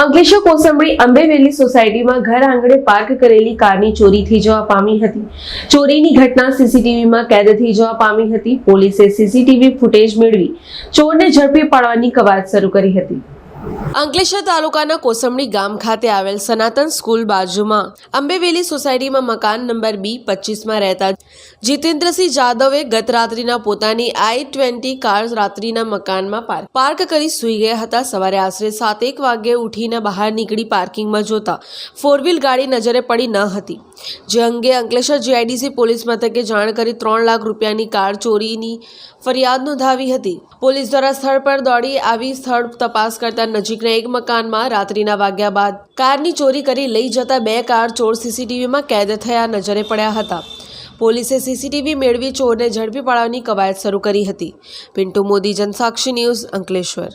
અંકલેશ્વર કોસંબડી અંબેવેલી સોસાયટીમાં ઘર આંગણે પાર્ક કરેલી કારની ચોરી થઈ જવા પામી હતી. ચોરીની ઘટના સીસીટીવીમાં કેદ થઈ જવા પામી હતી. પોલીસે સીસીટીવી ફૂટેજ મેળવી ચોરને ઝડપી પાડવાની કવાયત શરૂ કરી હતી. અંકલેશ્વર તાલુકાના કોસંબડી ગામ ખાતે આવેલ સનાતન સ્કૂલ બાજુમાં અંબેવેલી સોસાયટીમાં મકાન નંબર બી પચીસમાં રહેતા જીતેન્દ્રસિંહ જાદવે ગત રાત્રિના પોતાની આઈ ટ્વેન્ટી કાર રાત્રિના મકાનમાં પાર્ક પાર્ક કરી સૂઈ ગયા હતા. સવારે આશરે સાતેક વાગ્યે ઉઠીને બહાર નીકળી પાર્કિંગમાં જોતા ફોર વ્હીલ ગાડી નજરે પડી ન હતી. જે અંગે અંકલેશ્વર જીઆઈડીસી પોલીસ મથકે જાણ કરી ત્રણ લાખ રૂપિયાની કાર ચોરીની ફરિયાદ નોંધાવી હતી. પોલીસ દ્વારા સ્થળ પર દોડી આવી સ્થળ તપાસ કરતા નજીકના એક મકાનમાં રાત્રિના વાગ્યા બાદ કારની ચોરી કરી લઈ જતા બે કાર ચોર સીસીટીવીમાં કેદ થયા નજરે પડ્યા હતા. પોલીસે સીસીટીવી મેળવી ચોરને ઝડપી પાડવાની કવાયત શરૂ કરી હતી. પિન્ટુ મોદી, જનસાક્ષી ન્યૂઝ અંકલેશ્વર.